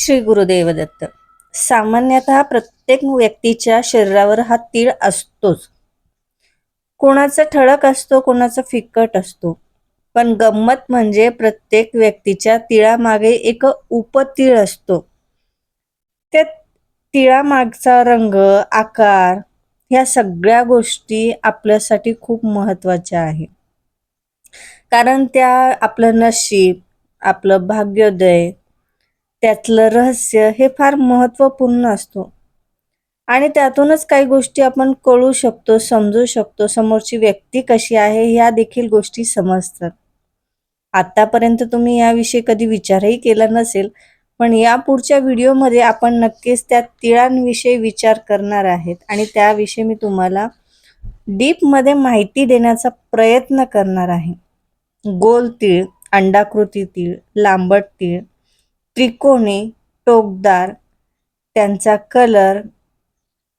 श्री गुरुदेव दत्त सामान्यतः प्रत्येक व्यक्तीच्या शरीरावर हा तीळ असतोच. कोणाचा ठळक असतो कोणाचा फिकट असतो. पण गंमत म्हणजे प्रत्येक व्यक्तीच्या तिळामागे एक उपतीळ असतो. त्या तिळामागचा रंग आकार ह्या सगळ्या गोष्टी आपल्यासाठी खूप महत्त्वाच्या आहे. कारण त्या आपलं नशीब आपलं भाग्योदय त्यातलं रहस्य हे फार महत्त्वपूर्ण असतो. आणि त्यातूनच काही गोष्टी आपण कळू शकतो समजू शकतो समोरची व्यक्ती कशी आहे ह्या देखील गोष्टी समजतात. आत्तापर्यंत तुम्ही याविषयी कधी विचारही केला नसेल पण या पुढच्या व्हिडिओमध्ये आपण नक्कीच त्या तिळांविषयी विचार करणार आहेत. आणि त्याविषयी मी तुम्हाला डीपमध्ये माहिती देण्याचा प्रयत्न करणार आहे. गोल तीळ अंडाकृती तीळ लांबट तीळ त्रिकोणी टोकदार त्यांचा कलर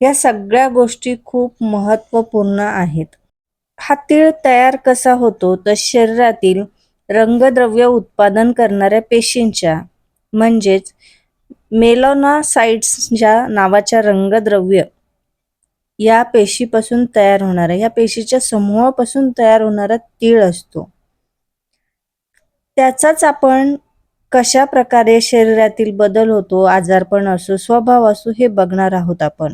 या सगळ्या गोष्टी खूप महत्त्वपूर्ण आहेत. हा तीळ तयार कसा होतो? तर शरीरातील रंगद्रव्य उत्पादन करणाऱ्या पेशींच्या म्हणजेच मेलोनासाइट्सच्या नावाच्या रंगद्रव्य या पेशीपासून तयार होणारा या पेशीच्या समूहापासून तयार होणारा तीळ असतो. त्याचाच आपण कशा प्रकारे शरीरातील बदल होतो आजारपण असो स्वभाव असो हे बघणार आहोत आपण.